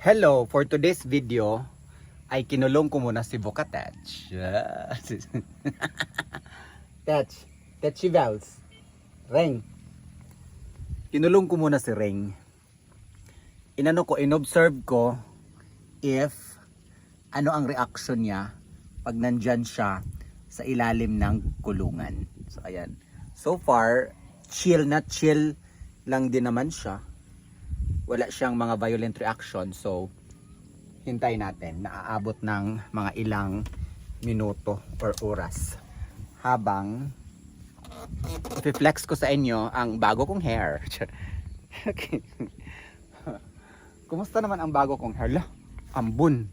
Hello, for today's video ay kinulong ko muna si Boca Tach. Tach, Tachi Bells. Reng. Kinulong ko muna si Reng. Inano ko, inobserve ko if ano ang reaction niya pag nandyan siya sa ilalim ng kulungan. So ayan. So far, chill na chill lang din naman siya wala siyang mga violent reaction so hintay natin naaabot ng mga ilang minuto or oras habang i-flex ko sa inyo ang bago kong hair. Kumusta naman ang bago kong hair? La ambon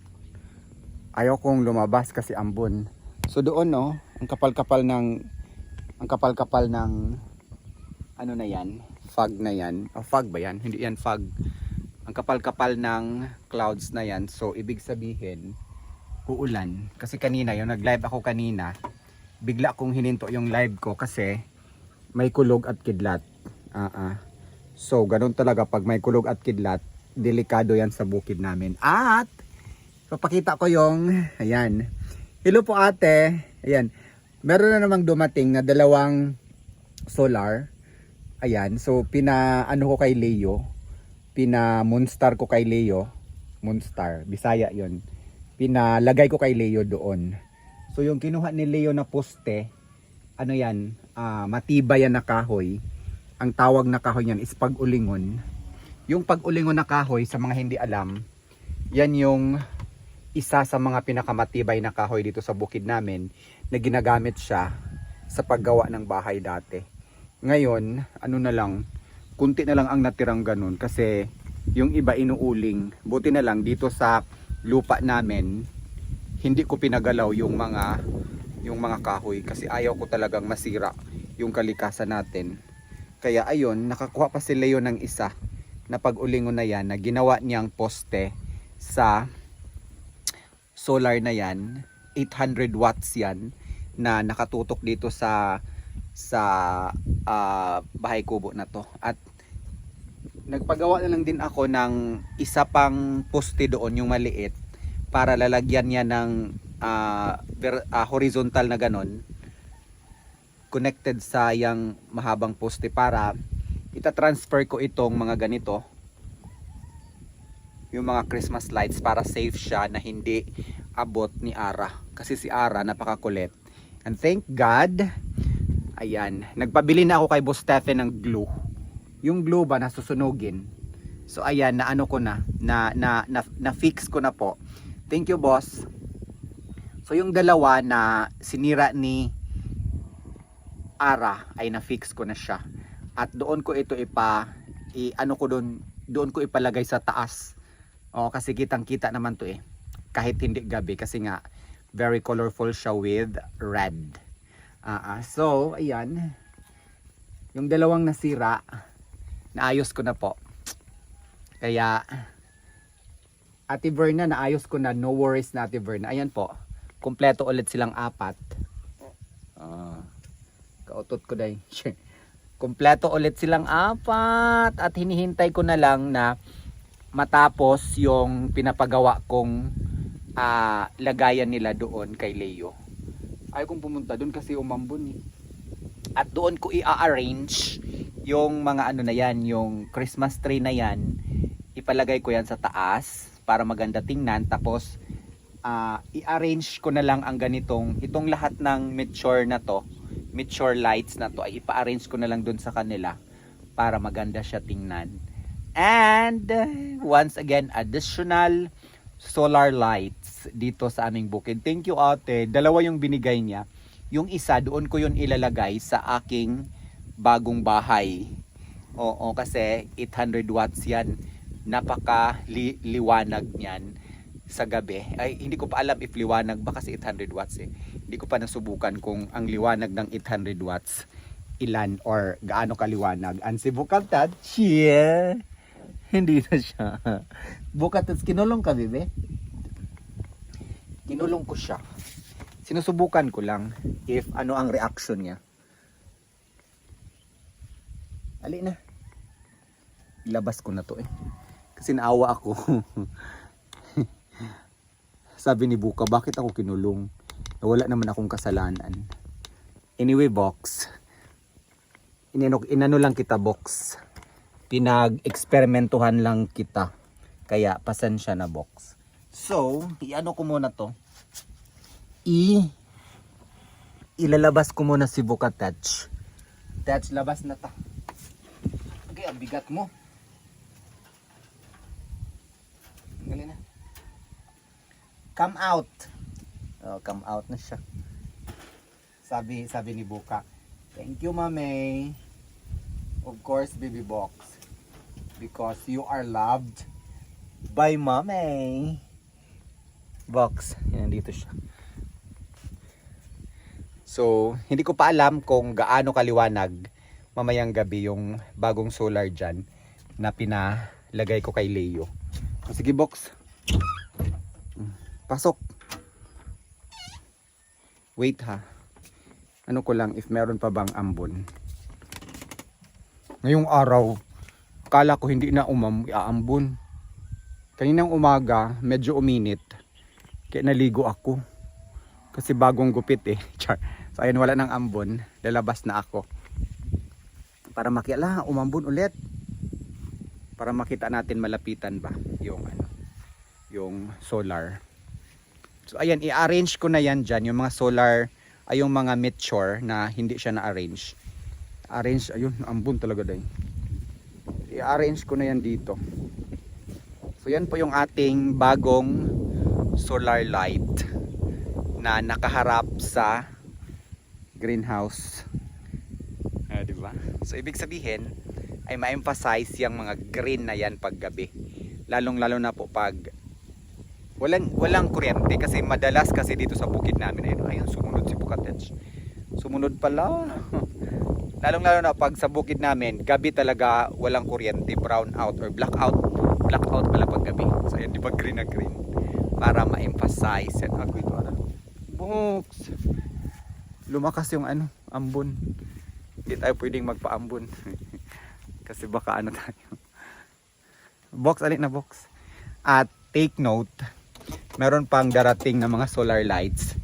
ayaw kong lumabas kasi ambon so doon no ang kapal-kapal ng ang kapal-kapal ng ano na yan fog na yan. O fog ba yan? Hindi yan fog. Ang kapal-kapal ng clouds na yan so ibig sabihin uulan. Kasi kanina yung nag live ako kanina bigla kong hininto yung live ko kasi may kulog at kidlat. Ah ah. so ganun talaga pag may kulog at kidlat delikado yan sa bukid namin. At papakita ko yung ayan. Hello po ate. Ayan. Meron na namang dumating na dalawang solar Ayan, so pina ano ko kay Leo, pina Moonstar ko kay Leo, Moonstar, Bisaya 'yon. Pinalagay ko kay Leo doon. So yung kinuha ni Leo na poste, ano 'yan, ah, matibay yan na kahoy. Ang tawag na kahoy niyan is pag-ulingon. Yung pag-ulingon na kahoy sa mga hindi alam, yan yung isa sa mga pinakamatibay na kahoy dito sa bukid namin na ginagamit siya sa paggawa ng bahay dati ngayon, ano na lang, kunti na lang ang natirang ganun kasi yung iba inuuling. Buti na lang dito sa lupa namin, hindi ko pinagalaw yung mga yung mga kahoy kasi ayaw ko talagang masira yung kalikasan natin. Kaya ayun, nakakuha pa si Leo ng isa na pag-ulingon na yan na ginawa niyang poste sa solar na yan. 800 watts yan na nakatutok dito sa sa ah, bahay kubo na to. At nagpagawa na lang din ako ng isa pang poste doon yung maliit para lalagyan niya ng ah, ver- ah, horizontal na ganon connected sa yang mahabang poste para ita-transfer ko itong mga ganito yung mga Christmas lights para safe siya na hindi abot ni Ara. Kasi si Ara napakakulit. And thank God Ayan, nagpabili na ako kay Boss Stephen ng glue. Yung glue ba na susunugin. So ayan, na ano ko na, na, na, na, na fix ko na po. Thank you boss. So yung dalawa na sinira ni Ara ay na fix ko na siya. At doon ko ito ipa i, ano ko doon doon ko ipalagay sa taas. O kasi kitang-kita naman to eh. Kahit hindi gabi kasi nga very colorful siya with red. Ah. so, ayan. Yung dalawang nasira, naayos ko na po. Kaya, Ate Verna, naayos ko na. No worries na Ate Verna. Ayan po. Kompleto ulit silang apat. Ah, kautot ko dahil. Kompleto ulit silang apat. At hinihintay ko na lang na matapos yung pinapagawa kong ah, lagayan nila doon kay Leo ayaw kong pumunta doon kasi umambon eh. At doon ko i-arrange yung mga ano na yan, yung Christmas tree na yan. Ipalagay ko yan sa taas para maganda tingnan. Tapos ah, i-arrange ko na lang ang ganitong, itong lahat ng mature na to, mature lights na to ay ipa-arrange ko na lang doon sa kanila para maganda siya tingnan. And once again, additional solar lights dito sa aming bukid. Thank you ate. Dalawa yung binigay niya. Yung isa doon ko yun ilalagay sa aking bagong bahay. Oo, kasi 800 watts yan. Napaka li- liwanag niyan sa gabi. Ay, hindi ko pa alam if liwanag ba kasi 800 watts eh. Hindi ko pa nasubukan kung ang liwanag ng 800 watts ilan or gaano kaliwanag. Ang si Bukantad, yeah. Hindi na siya. Bukat kinulong ka, bebe? Kinulong ko siya. Sinusubukan ko lang if ano ang reaction niya. Ali na. Labas ko na to eh. Kasi naawa ako. Sabi ni Buka, bakit ako kinulong? Wala naman akong kasalanan. Anyway, box. Inano, inano lang kita, box. Pinag-eksperimentuhan lang kita. Kaya, pasensya na, box. So, iano ko muna to. I ilalabas ko muna si Buka Touch. Touch, labas na ta. Okay, ang bigat mo. Galing na. Come out. Oh, come out na siya. Sabi, sabi ni Buka. Thank you, Mame. Of course, baby box. Because you are loved by Mame. Box. Yan, dito siya. So, hindi ko pa alam kung gaano kaliwanag mamayang gabi yung bagong solar dyan na pinalagay ko kay Leo. Sige, box. Mm, Pasok. Wait ha. Ano ko lang if meron pa bang ambon. Ngayong araw, kala ko hindi na umam aambon. Kaninang umaga, medyo uminit. Kaya naligo ako. Kasi bagong gupit eh. Char. So ayun, wala nang ambon. Lalabas na ako. Para makita, umambon ulit. Para makita natin malapitan ba yung ano, yung solar. So ayan, i-arrange ko na yan dyan. Yung mga solar, ay yung mga meteor na hindi siya na-arrange. Arrange, ayun, ambon talaga dahil. I-arrange ko na yan dito. So yan po yung ating bagong solar light na nakaharap sa greenhouse. Ah, di ba? So ibig sabihin ay ma-emphasize yung mga green na yan pag gabi. Lalong-lalo na po pag walang walang kuryente kasi madalas kasi dito sa bukid namin ayun, ayun sumunod si Bukatech. Sumunod pala. Lalong-lalo na pag sa bukid namin, gabi talaga walang kuryente, brown out or blackout. Blackout pala pag gabi. So ayun, di ba green na green? Para ma-emphasize yan. Ako ito, ano? Books! Lumakas yung ano, ambon. Hindi tayo pwedeng magpa-ambon. Kasi baka ano tayo. Box, alin na box. At take note, meron pang darating na mga solar lights.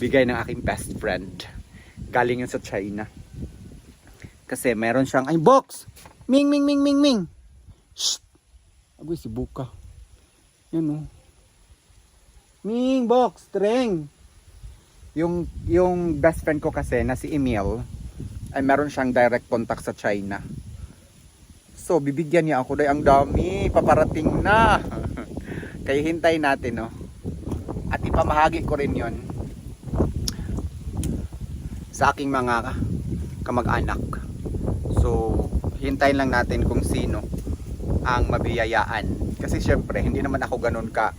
Bigay ng aking best friend. Galing yun sa China. Kasi meron siyang, ay box! Ming, ming, ming, ming, ming! Shh! Agoy si Buka. Yan oh. Ming, box, streng! Yung, yung best friend ko kasi na si Emil, ay meron siyang direct contact sa China. So, bibigyan niya ako dahil ang dami, paparating na. Kaya hintay natin, no. At ipamahagi ko rin 'yon sa aking mga kamag-anak. So, hintayin lang natin kung sino ang mabiyayaan. Kasi syempre, hindi naman ako ganun ka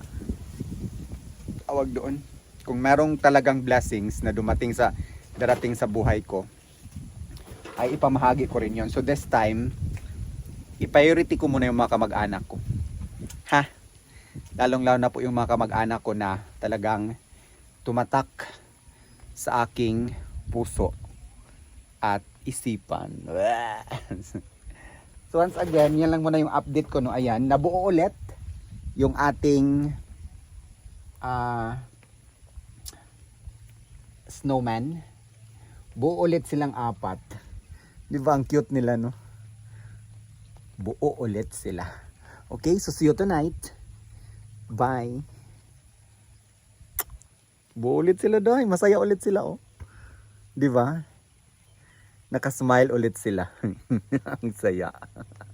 awag doon. Kung merong talagang blessings na dumating sa darating sa buhay ko, ay ipamahagi ko rin yon. So this time, i-priority ko muna yung mga kamag-anak ko. Ha? Lalong-lalo na po yung mga kamag-anak ko na talagang tumatak sa aking puso at isipan. so once again, yan lang muna yung update ko no. Ayan, nabuo ulit yung ating ah snowman. Buo ulit silang apat. Di ba ang cute nila no? Buo ulit sila. Okay, so see you tonight. Bye. Buo ulit sila doy. Masaya ulit sila oh. Di ba? Nakasmile ulit sila. ang saya.